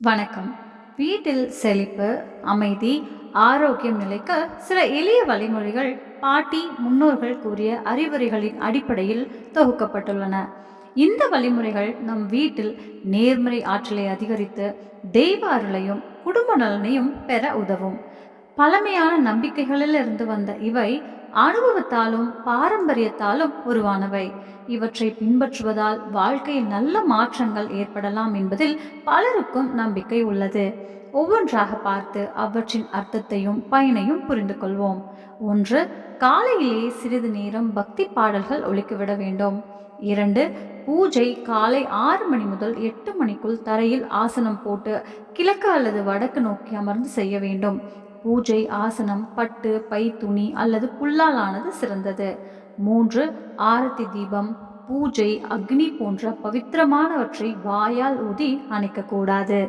வணக்கம். வீட்டில் செழிப்பு அமைதி ஆரோக்கியம் நிலைக்க சில எளிய வழிமுறைகள் பாட்டி முன்னோர்கள் கூறிய அறிவுரைகளின் அடிப்படையில் தொகுக்கப்பட்டுள்ளன. இந்த வழிமுறைகள் நம் வீட்டில் நேர்மறை ஆற்றலை அதிகரித்து தெய்வ அருளையும் குடும்ப நலனையும் பெற உதவும். பழமையான நம்பிக்கைகளில் இருந்து வந்த இவை அனுபவத்தாலும் பாரம்பரியத்தாலும் உருவானவை. இவற்றை பின்பற்றுவதால் வாழ்க்கையில் நல்ல மாற்றங்கள் ஏற்படலாம் என்பதில் பலருக்கும் நம்பிக்கை உள்ளது. ஒவ்வொன்றாக பார்த்து அவற்றின் அர்த்தத்தையும் பயனையும் புரிந்து கொள்வோம். ஒன்று காலையிலே சிறிது நேரம் பக்தி பாடல்கள் ஒழிக்கிவிட வேண்டும். இரண்டு பூஜை காலை ஆறு மணி முதல் எட்டு மணிக்குள் தரையில் ஆசனம் போட்டு கிழக்கு அல்லது வடக்கு நோக்கி அமர்ந்து செய்ய வேண்டும். பூஜை ஆசனம் பட்டு பை துணி அல்லது புல்லால் ஆனது சிறந்தது. மூன்று ஆரத்தி தீபம் பூஜை அக்னி போன்ற பவித்திரமானவற்றை வாயால் ஊதி அணைக்கக்கூடாது.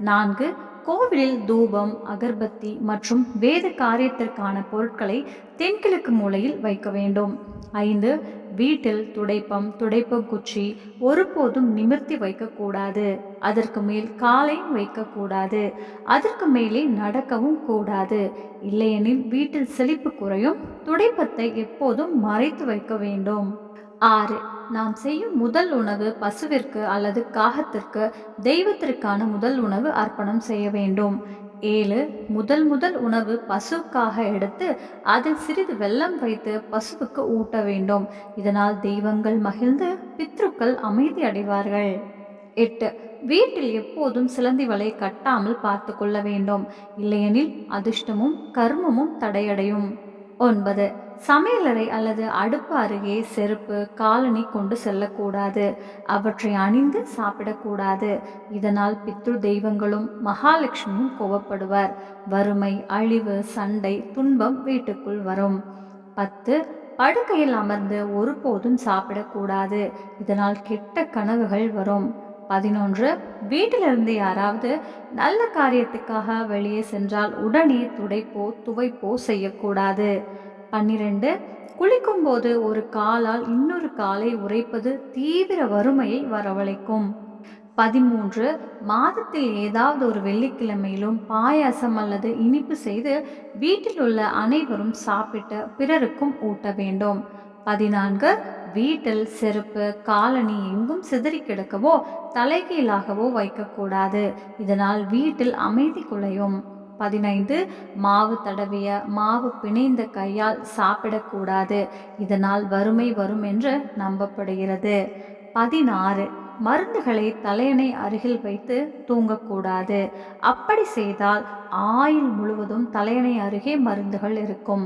நான்கு கோவிலில் தூபம் அகர்பத்தி மற்றும் வேத காரியத்திற்கான பொருட்களை தென்கிழக்கு மூலையில் வைக்க வேண்டும். ஐந்து வீட்டில் துடைப்பம் துடைப்பம் குச்சி ஒருபோதும் நிமிர்த்தி வைக்கக்கூடாது அதற்கு மேல் காலையும் வைக்கக்கூடாது அதற்கு மேலே நடக்கவும் கூடாது. இல்லையெனில் வீட்டில் செழிப்பு குறையும். துடைப்பத்தை எப்போதும் மறைத்து வைக்க வேண்டும். ஆறு. நாம் செய்யும் முதல் உணவு பசுவிற்கு அல்லது காகத்திற்கு தெய்வத்திற்கான முதல் உணவு அர்ப்பணம் செய்ய வேண்டும். ஏழு முதல் முதல் உணவு பசுக்காக எடுத்து அதில் சிறிது வெள்ளம் வைத்து பசுவுக்கு ஊட்ட வேண்டும். இதனால் தெய்வங்கள் மகிழ்ந்து பித்ருக்கள் அமைதி அடைவார்கள். எட்டு வீட்டில் எப்போதும் சிலந்தி வலை கட்டாமல் பார்த்து கொள்ள வேண்டும். இல்லையெனில் அதிர்ஷ்டமும் கர்மமும் தடையடையும். ஒன்பது சமையலறை அல்லது அடுப்பு அருகே செருப்பு காலனி கொண்டு செல்லக்கூடாது. அவற்றை அணிந்து சாப்பிடக்கூடாது. இதனால் பித்ரு தெய்வங்களும் மகாலட்சுமியும் கோவப்படுவர். வறுமை அழிவு சண்டை துன்பம் வீட்டுக்குள் வரும். பத்து படுக்கையில் அமர்ந்து ஒருபோதும் சாப்பிடக்கூடாது. இதனால் கெட்ட கனவுகள் வரும். பதினொன்று வீட்டிலிருந்து யாராவது நல்ல காரியத்துக்காக வெளியே சென்றால் உடனே துடைப்போ துவைப்போ செய்யக்கூடாது. பன்னிரெண்டு. குளிக்கும்போது ஒரு காலால் இன்னொரு காலை உரைப்பது தீவிர வறுமையை வரவழைக்கும். பதிமூன்று. மாதத்தில் ஏதாவது ஒரு வெள்ளிக்கிழமையிலும் பாயாசம் அல்லது இனிப்பு செய்து வீட்டில் உள்ள அனைவரும் சாப்பிட்டு பிறருக்கும் ஊட்ட வேண்டும். பதினான்கு. வீட்டில் செருப்பு காலனி எங்கும் சிதறி கிடக்கவோ தலைகீழாகவோ வைக்கக்கூடாது. இதனால் வீட்டில் அமைதி குலையும். பதினைந்து மாவு தடவிய மாவு பிணைந்த கையால் சாப்பிடக்கூடாது. இதனால் வறுமை வரும் என்று நம்பப்படுகிறது. பதினாறு மருந்துகளை தலையணை அருகில் வைத்து தூங்கக்கூடாது. அப்படி செய்தால் ஆயுள் முழுவதும் தலையணை அருகே மருந்துகள் இருக்கும்.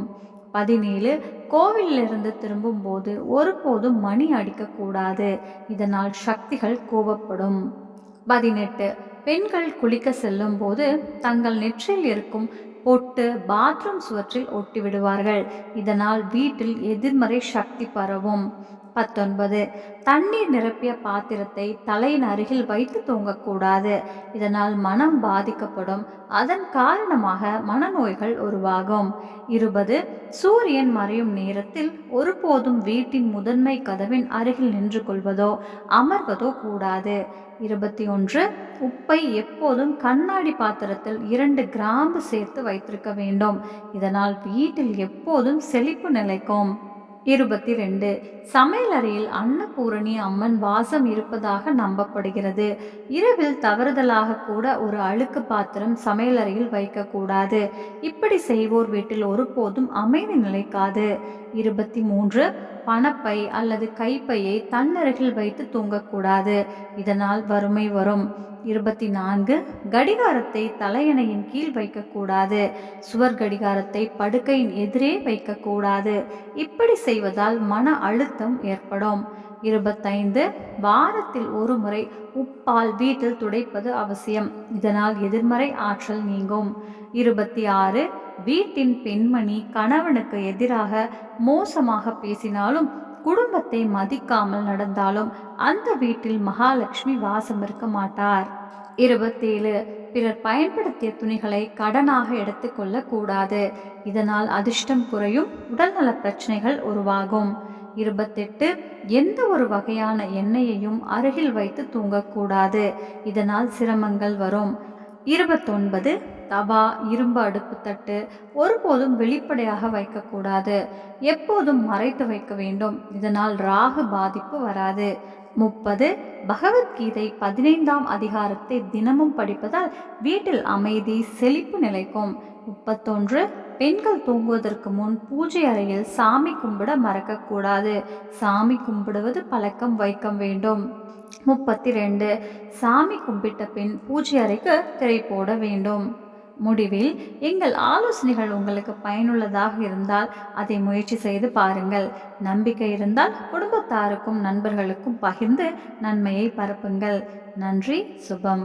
பதினேழு கோவிலிருந்து திரும்பும்போது ஒருபோதும் மணி அடிக்கக்கூடாது. இதனால் சக்திகள் கோபப்படும் பதினெட்டு பெண்கள் குளிக்க செல்லும் போது தங்கள் நெற்றில் இருக்கும் பொட்டு பாத்ரூம் சுவற்றில் ஒட்டி விடுவார்கள் இதனால் வீட்டில் எதிர்மறை சக்தி பரவும். பத்தொன்பது. தண்ணீர் நிரப்பிய பாத்திரத்தை தலையின் அருகில் வைத்து தூங்கக்கூடாது. இதனால் மனம் பாதிக்கப்படும். அதன் காரணமாக மனநோய்கள் உருவாகும். இருபது. சூரியன் மறையும் நேரத்தில் ஒருபோதும் வீட்டின் முதன்மை கதவின் அருகில் நின்று கொள்வதோ அமர்வதோ கூடாது. இருபத்தி ஒன்று. உப்பை எப்போதும் கண்ணாடி பாத்திரத்தில் இரண்டு கிராம்பு சேர்த்து வைத்திருக்க வேண்டும். இதனால் வீட்டில் எப்போதும் செழிப்பு நிலைக்கும். இருபத்தி ரெண்டு சமையலறையில் அன்னபூரணி அம்மன் வாசம் இருப்பதாக நம்பப்படுகிறது. இரவில் தவறுதலாக கூட ஒரு அழுக்கு பாத்திரம் சமையலறையில் வைக்கக்கூடாது. இப்படி செய்வோர் வீட்டில் ஒருபோதும் அமைதி நிலைக்காது. இருபத்தி மூன்று பணப்பை அல்லது கைப்பையை தன்னருகில் வைத்து தூங்கக்கூடாது. இதனால் வறுமை வரும். இருபத்தி நான்கு கடிகாரத்தை தலையணையின் கீழ் வைக்கக்கூடாது. சுவர் கடிகாரத்தை படுக்கையின் எதிரே வைக்கக்கூடாது. இப்படி செய்வதால் மன அழுத்தம் ஏற்படும். இருபத்தைந்து வாரத்தில் ஒரு முறை உப்பால் வீட்டில் துடைப்பது அவசியம். இதனால் எதிர்மறை ஆற்றல் நீங்கும். இருபத்தி ஆறு வீட்டின் பெண்மணி கணவனுக்கு எதிராக மோசமாக பேசினாலும் குடும்பத்தை மதிக்காமல் நடந்தாலும் அந்த வீட்டில் மகாலட்சுமி வாசம் இருக்க மாட்டார். இருபத்தேழு. பிறர் பயன்படுத்திய துணிகளை கடனாக எடுத்துக்கொள்ள கூடாது இதனால் அதிர்ஷ்டம் குறையும் உடல்நல பிரச்சனைகள் உருவாகும். இருபத்தெட்டு. எந்த ஒரு வகையான எண்ணெயையும் அருகில் வைத்து தூங்கக்கூடாது. இதனால் சிரமங்கள் வரும். இருபத்தொன்பது தவா இரும்பு அடுப்பு தட்டு ஒருபோதும் வெளிப்படையாக வைக்கக்கூடாது. எப்போதும் மறைத்து வைக்க வேண்டும். இதனால் ராகு பாதிப்பு வராது. முப்பது பகவத்கீதை பதினைந்தாம் அதிகாரத்தை தினமும் படிப்பதால் வீட்டில் அமைதி செழிப்பு நிலைக்கும். முப்பத்தொன்று பெண்கள் தூங்குவதற்கு முன் பூஜை அறையில் சாமி கும்பிட மறக்கக்கூடாது. சாமி கும்பிடுவது பழக்கம் வைக்க வேண்டும். முப்பத்தி ரெண்டு சாமி கும்பிட்ட பின் பூஜை அறைக்கு திரை போட வேண்டும். முடிவில் எங்கள் ஆலோசனைகள் உங்களுக்கு பயனுள்ளதாக இருந்தால் அதை முயற்சி செய்து பாருங்கள். நம்பிக்கை இருந்தால் குடும்பத்தாருக்கும் நண்பர்களுக்கும் பகிர்ந்து நன்மையை பரப்புங்கள். நன்றி சுபம்.